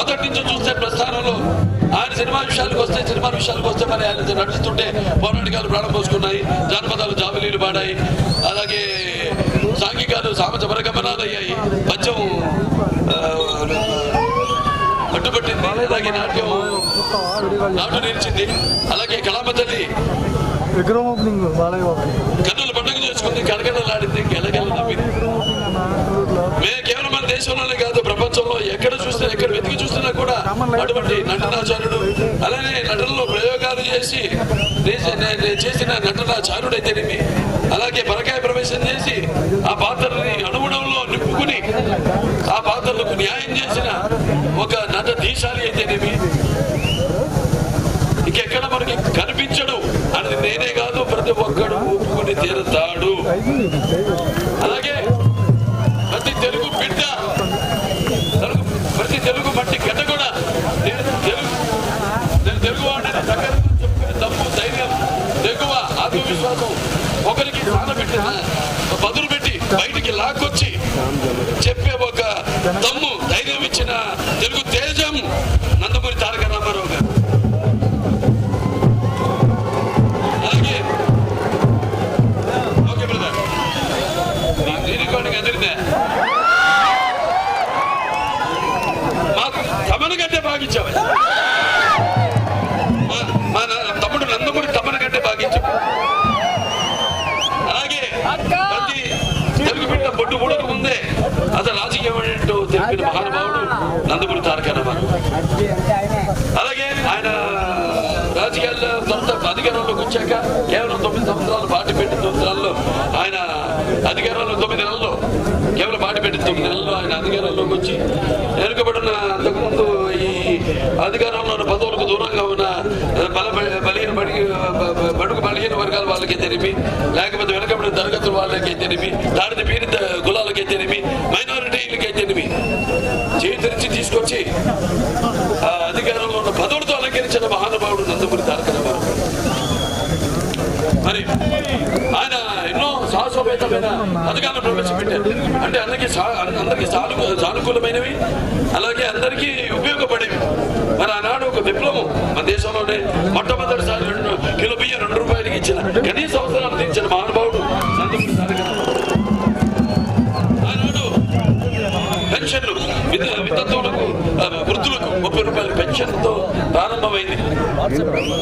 మొదటి నుంచి చూస్తే ప్రస్థానంలో ఆయన సినిమా విషయాలకు వస్తే సినిమా విషయాలకు వస్తే మరి ఆయన నటిస్తుంటే పౌరాణికాలు ప్రాణం పోసుకున్నాయి. జానపదాలు జాబిలీలు పాడాయి. అలాగే సాంఘికాలు సామజ పరగమనాలు అయ్యాయి. పద్యం పట్టుబట్టింది అలాగే నాట్యం నాటు నిలిచింది. అలాగే విగ్రహం ఓపెనింగ్ బాబు. కన్నుల పండుగ చేసుకుంది కడకడలాడింది గెలగెల నవ్వింది. విగ్రహం మే కేవలం మన దేశంలోనే కాదు ప్రపంచంలో ఎక్కడ చూసినా ఎక్కడ వెతికి చూసినా కూడా అటువంటి నటనాచారుడు అలానే నటనలో ప్రయోగాలు చేసి చేసిన నే- నే- చేసిన నటనాచారుడైతేనేమి అలాగే పరకాయ ప్రవేశం చేసి ఆ పాత్రని అనుగుణంలో నింపుకుని ఆ పాత్రలకు న్యాయం చేసిన ఒక నట దీశాలి అయితేనేమి ఇంకెక్కడ మనకి కనిపించడు అనేది నేనే కాదు ప్రతి ఒక్కడు ఒప్పుకుని తీరుతాడు. బదులు పెట్టి బయటికి లాక్కొచ్చి చెప్పే ఒక దమ్ము ధైర్యం ఇచ్చిన తెలుగు తేజం ఏంటో మహానుభావుడు నందమూరి తారక రామారావు అలాగే ఆయన రాజకీయాల్లో సొంత అధికారంలోకి వచ్చాక కేవలం తొమ్మిది సంవత్సరాలు పార్టీ పెట్టిన సంవత్సరాల్లో ఆయన అధికారంలో తొమ్మిది నెలల్లో కేవలం పార్టీ పెట్టిన తొమ్మిది నెలల్లో ఆయన అధికారంలోకి వచ్చి వెనుకబడిన అంతకుముందు ఈ అధికారంలో ఉన్న పదవులకు దూరంగా ఉన్న బల బలహీన బడి బడుగు బలహీన వర్గాల వాళ్ళకి తెలిపి లేకపోతే వెనుకబడిన తరగతుల వాళ్ళకి తెలిపి దాడిని పీడిత కులాలకి తెలిపి మైనారిటీలకి తెలిపి చేతిరించి తీసుకొచ్చి అధికారంలో ఉన్న పదవులతో అలంకరించిన మహా నందమూరి తారక రామారావు మరి ఆయన ఎన్నో సాహసోపేతమైన పథకాలను ప్రవేశపెట్టారు. అంటే అందరికీ అందరికీ సాను సానుకూలమైనవి అలాగే అందరికీ ఉపయోగపడేవి. మరి ఆనాడు ఒక విప్లవం మన దేశంలోనే మొట్టమొదటిసారి రెండు కిలో బియ్యం రెండు రూపాయలకి ఇచ్చిన కనీస అవసరాలు తీర్చిన మహానుభావుడు ఆనాడు పెన్షన్లు విత- వితంతువులకు వృద్ధులకు ముప్పై రూపాయల పెన్షన్తో ప్రారంభమైంది.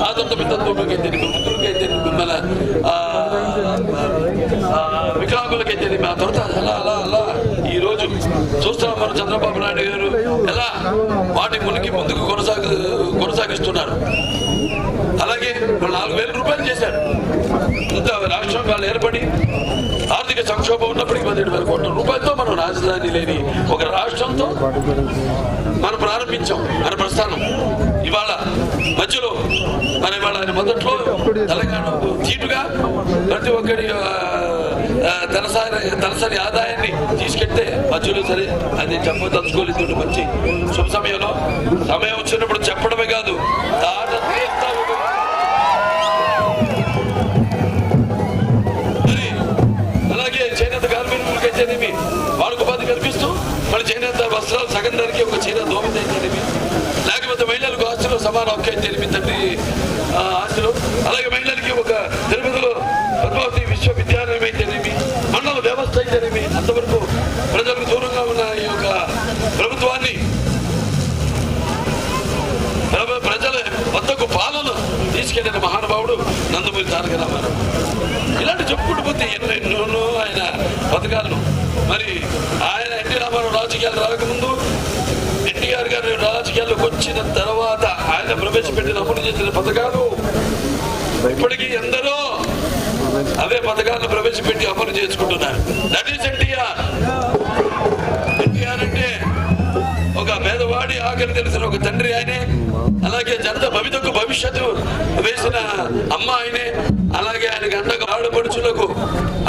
ఆ తర్వాత వితంతువులకు అయితే వృద్ధులకు అయితే మన ఆ, ఆ, వికలాంగులకు అయితే ఆ తర్వాత అలా అలా అలా ఈ రోజు చూస్తున్నాం మన చంద్రబాబు నాయుడు గారు. ఎలా? వాటి మునికి ముందుకు కొనసాగు కొనసాగిస్తున్నారు. అలాగే నాలుగు వేల రూపాయలు చేశారు. ఇంత రాష్ట్రం వాళ్ళు ఏర్పడి ఆర్థిక సంక్షోభం ఉన్నప్పటికీ పదిహేడు వేల కోట్ల రూపాయలతో మనం రాజధాని లేని ఒక రాష్ట్రంతో మనం ప్రారంభించాం మన ప్రస్థానం. ఇవాళ మధ్యలో మన ఇవాళ మొదట్లో తెలంగాణ సీటుగా ప్రతి ఒక్కరి తలసరి తలసరి ఆదాయాన్ని తీసుకెళ్తే మధ్యలో సరే అది చెప్పదలుచుకోలేదు మంచి శుభ సమయంలో. సమయం వచ్చినప్పుడు చెప్పడమే కాదు అలాగే చేనేత కార్మికులకి అయితేనేమి వాళ్ళకు ఉపాధి కల్పిస్తూ మన చేనేత వస్త్రాలు సగం ధరకి ఒక చీర దోమిత అయితేనేమి లేకపోతే మహిళలకు ఆస్తులు సమాన హక్కు అయితేనేమి తండ్రి ఆస్తులు ఆస్తిలో. అలాగే మహిళలకి ఒక తిరుపతిలో పద్మావతి విశ్వవిద్యాలయం అయితేనేమి మండల వ్యవస్థ అయితేనేమి అంతవరకు ప్రజలకు దూరంగా ఉన్న ఈ యొక్క ప్రభుత్వాన్ని ప్ర- ప్రజల వద్దకు పాలన తీసుకెళ్ళిన మహానుభావుడు నందమూరి తారక రామారావు ఇలాంటి చెప్పుకుంటూ పోతే ఎన్నో ఎన్నో ఆయన పథకాలను మరి ఆయన ఎన్టీ రామారావు రాజకీయాలు ఎన్టీఆర్ గారు రాజకీయాల్లోకి వచ్చిన తర్వాత ఆయన ప్రవేశపెట్టిన అమలు చేసిన పథకాలు ఇప్పటికీ ఎందరో అవే పథకాలను ప్రవేశపెట్టి అమలు చేసుకుంటున్నారు. That is NTR. ఎన్టీఆర్ అంటే ఒక పేదవాడి ఆకలి తెలిసిన ఒక తండ్రి ఆయనే. అలాగే జనత భవితకు భవిష్యత్తు వేసిన అమ్మ ఆయనే. అలాగే ఆయనకు అండగా ఆడపడుచులకు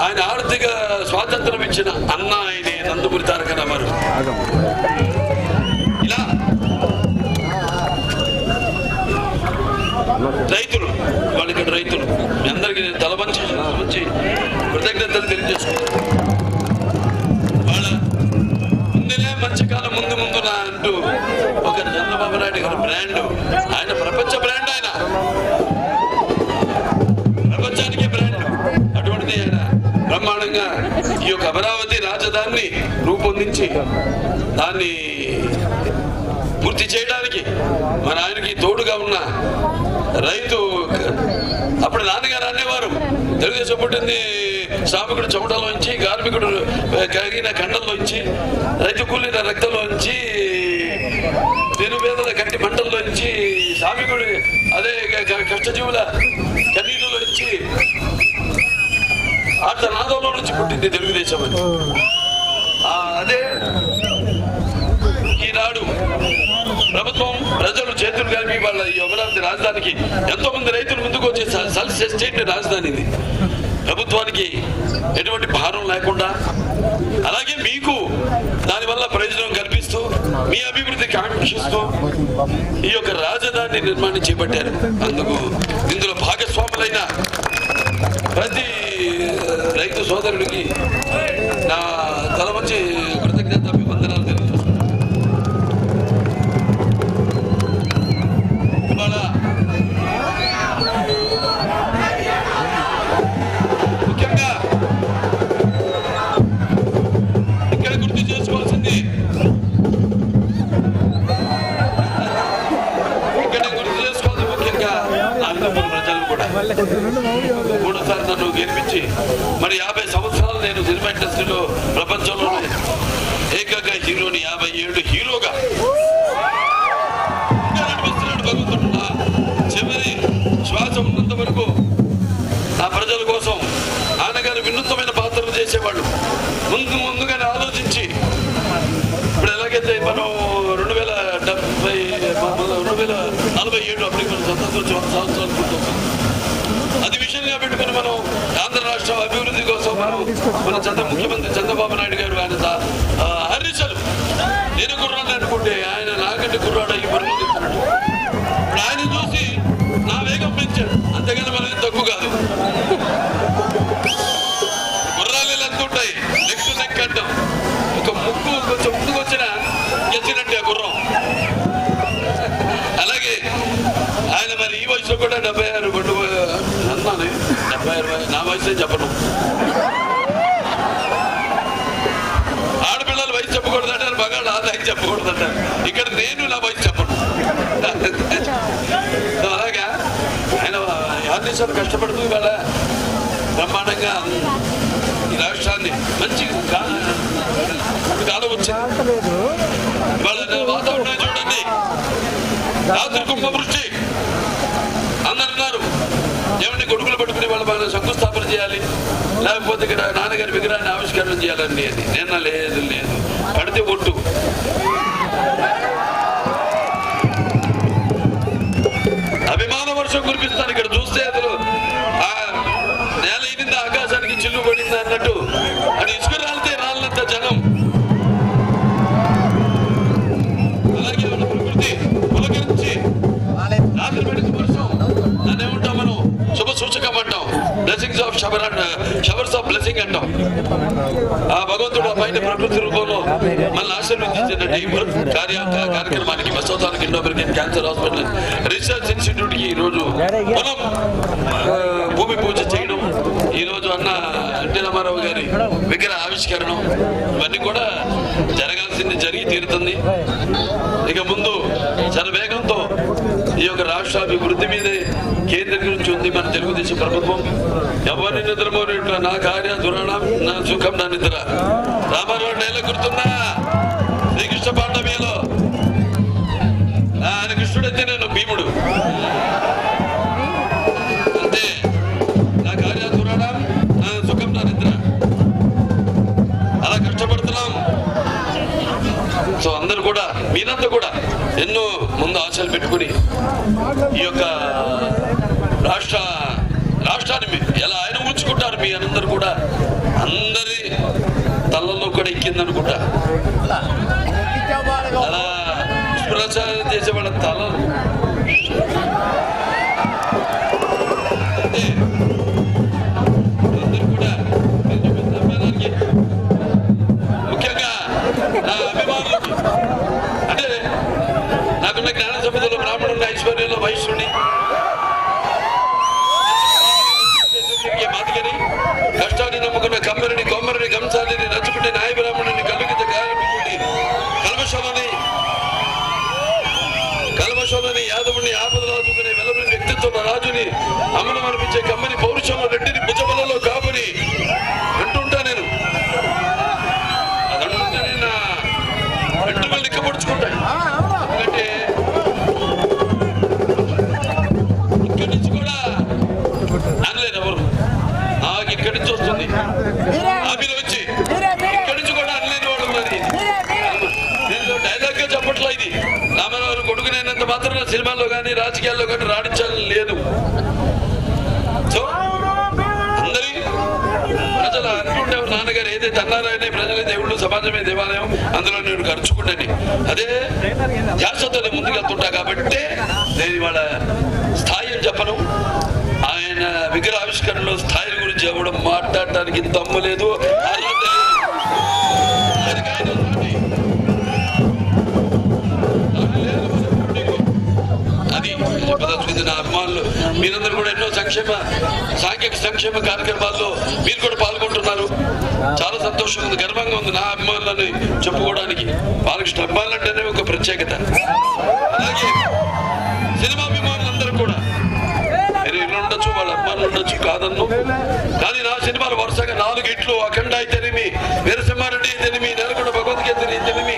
ఆయన ఆర్థిక స్వాతంత్రం ఇచ్చిన వాళ్ళ ముందునే ఒక చంద్రబాబు నాయుడు గారి బ్రాండ్. ఆయన ప్రపంచ బ్రాండ్ ఆయన. ప్రపంచానికి బ్రాండ్. అటువంటిది ఆయన. బ్రహ్మాండంగా ఈ యొక్క అమరావతి రాజధానిని రూపొందించి దాన్ని పూర్తి చేయడానికి మన ఆయనకి తోడుగా ఉన్న రైతు అప్పుడు నాన్నగారు అనేవారు. తెలుగుదేశం పుట్టింది శ్రామికుడు చెమటలోంచి కార్మికుడు కరిగిన కండల్లోంచి రైతు కూలిన రక్తంలోంచి నిరుపేదల కంటి మంటల్లోంచి శ్రామికుడు అదే కష్టజీవుల కన్నీళ్ళలోంచి ఆట నాదంలో నుంచి పుట్టింది తెలుగుదేశం అని అదే ఈనాడు ప్రభుత్వం ప్రజలు చేతులు కలిపి వాళ్ళ ఈ అమరావతి రాజధానికి ఎంతో మంది రైతులు ముందుకు వచ్చి సల్స్ ఎస్టేట్ రాజధాని ఇది ప్రభుత్వానికి ఎటువంటి భారం లేకుండా అలాగే మీకు దానివల్ల ప్రయోజనం కలిపి మీ అభివృద్ధికి ఆకర్షిస్తూ ఈ యొక్క రాజధాని నిర్మాణం చేపట్టారు. అందుకు ఇందులో భాగస్వాములైన ప్రతి రైతు సోదరుడికి నా తల వచ్చి మూడోసారి నన్ను గెలిపించి మరి యాభై సంవత్సరాలు నేను సినిమా ఇండస్ట్రీలో ప్రపంచంలో ఏకంగా హీరోని యాభై ఏడు హీరోగా చివరి శ్వాస ఉన్నంత వరకు నా ప్రజల కోసం ఆనగారు వినూత్నమైన పాత్రలు చేసేవాళ్ళు. ముందు ముందుగానే ఆలోచించి ఇప్పుడు ఎలాగైతే మనం రెండు వేల డెబ్బై రెండు వేల నలభై ఏడు అప్పటికి మనం స్వతంత్రం వచ్చి వంద సంవత్సరాలు పూర్తవుతుంది అది విషయంగా పెట్టుకుని మనం ఆంధ్ర రాష్ట్ర అభివృద్ధి కోసం మనం మన చంద్ర ముఖ్యమంత్రి చంద్రబాబు నాయుడు గారు ఆయన దా- ఆ, హర్షలు మాట్లాడుకుంటే ఆయన నాకంటే కుర్రాడు అయ్యి పరిగెత్తుతున్నాడు ఇప్పుడు ఆయన చూసి నా వేగం పెంచాడు. అంతేగాని మనకి తక్కువ కాదు. గుర్రాలు ఎంత ఉంటాయి. నెక్ నెక్ అంటాం. ఒక ముక్కు కొంచెం ముందుకు వచ్చిన గెలిచినట్టే ఆ గుర్రం. అలాగే ఆయన మరి ఈ వయసులో కూడా డెబ్బై ఆరు కొట్టు అన్నాను. డెబ్బై ఆరు నా వయసే చెప్పను మగాడు చెప్పకూడదు ఇక్కడ నేను నా వయసు చెప్పను. అలాగా? ఆయన ఆదేశాలు కష్టపడుతూ ఇవాళ బ్రహ్మాండంగా ఈ రాష్ట్రాన్ని మంచి కాలం వచ్చింది. ఇవాళ వాతావరణం చూడండి. రాత్రి కుంభవృష్టి. అందరున్నారు ఏమండి గొడుగులు పట్టుకుని వాళ్ళ బాగా శంకుస్థాపన చేయాలి. లేకపోతే ఇక్కడ నాన్నగారి విగ్రహాన్ని ఆవిష్కరణ చేయాలండి అని. నిన్న లేదు లేదు. పడితే ఒట్టు. అభిమాన వర్షం కురిపిస్తాను ఇక్కడ చూస్తే అసలు ఆ నేల ఇదింది ఆకాశానికి చిల్లు పడింది అన్నట్టు. అది ఇసుక రాలితే రాలినంత జనం. అలాగే ఉన్న ప్రకృతి పులకరించి రాత్రి పడింది వర్షం దాన్ని ఏమంటాం మనం? శుభ సూచకం అంటాం. బ్లెస్సింగ్స్ ఆఫ్ షవర్ అంట షవర్స్ ఆఫ్ బ్లెస్సింగ్ అంటాం. ఆ భగవంతుడు పైన ప్రకృతి రూపంలో మళ్ళీ ఆశీర్వదించినట్టు ఈ కార్య కార్యక్రమానికి ప్రస్తుతానికి Indo American cancer hospital research ఇన్స్టిట్యూట్కి ఈ రోజు మనం భూమి పూజ చేయడం ఈ రోజు అన్న ఎన్టీ రామారావు గారి విగ్రహ ఆవిష్కరణ ఇవన్నీ కూడా జరగాల్సింది జరిగి తీరుతుంది. ఇక ముందు చాలా వేగంతో ఈ యొక్క రాష్ట్ర అభివృద్ధి ఉంది ప్రభుత్వం. ఎవరిని నిద్రపోయినట్లు నా కార్య దురాణం నా సుఖం నా నిద్ర. రామారావు నేల గుర్తున్నా ఎలా ఆయన ఉంచుకుంటారు మీ అందరూ కూడా? అందరి తలలో కూడా ఎక్కింది అనుకుంటా అలా ప్రచారం చేసే వాళ్ళ తల. ముఖ్యంగా నా అభిమానులకి. అంటే నాకున్న జ్ఞానం సంపదలో బ్రాహ్మణుని ఐశ్వర్యంలో వైశ్యుని మాత్రమే సినిమాల్లో కానీ రాజకీయాల్లో కానీ రాణించాలని లేదు. సో అందరి ప్రజలు అనుకుంటే నాన్నగారు ఏదైతే అన్నారనే ప్రజలే దేవుళ్ళు సమాజమే దేవాలయం అందులో నేను ఖర్చుకుంటాను అదే ధ్యాసతో ముందుకెళ్తుంటా కాబట్టి నేను ఇవాళ స్థాయి చెప్పను. ఆయన విగ్రహావిష్కరణలో స్థాయి గురించి ఎవడం మాట్లాడటానికి దమ్ము లేదు. అర్హత లేదు. చెప్పదలుచుకుంది నా అభిమానులు మీరందరూ కూడా ఎన్నో సంక్షేమ సాంఘిక సంక్షేమ కార్యక్రమాల్లో మీరు కూడా పాల్గొంటున్నారు. చాలా సంతోషంగా ఉంది గర్వంగా ఉంది నా అభిమానులని చెప్పుకోవడానికి. బాలకృష్ణ అభిమానులు అంటేనే ఒక ప్రత్యేకత. అలాగే సినిమా అభిమానులందరూ కూడా. మీరు ఉండొచ్చు వాళ్ళ అభిమానులు ఉండొచ్చు కాదన్ను. కానీ నా సినిమాలు వరుసగా నాలుగు ఇట్లు అఖండ అయితేనేమి వీరసింహారెడ్డి అయితేనేమి నెలకొండ భగవద్గీత అయితేనేమి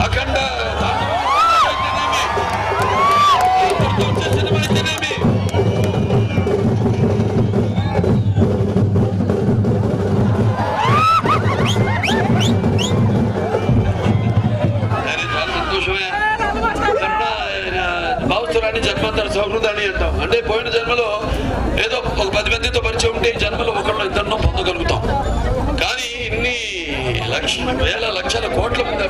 akanda.